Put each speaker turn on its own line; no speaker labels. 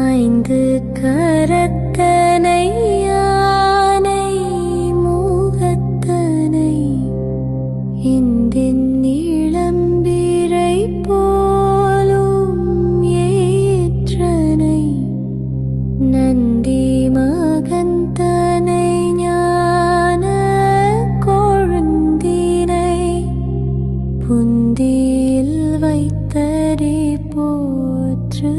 ஐந்து கரத்தனை யானை மூகத்தனை இந்தின் இளம்பிரை போலும் ஏற்றனை நந்தி மகந்தனை ஞான கொழுந்தினை புந்தியில் வைத்தறி போற்றுகின்றே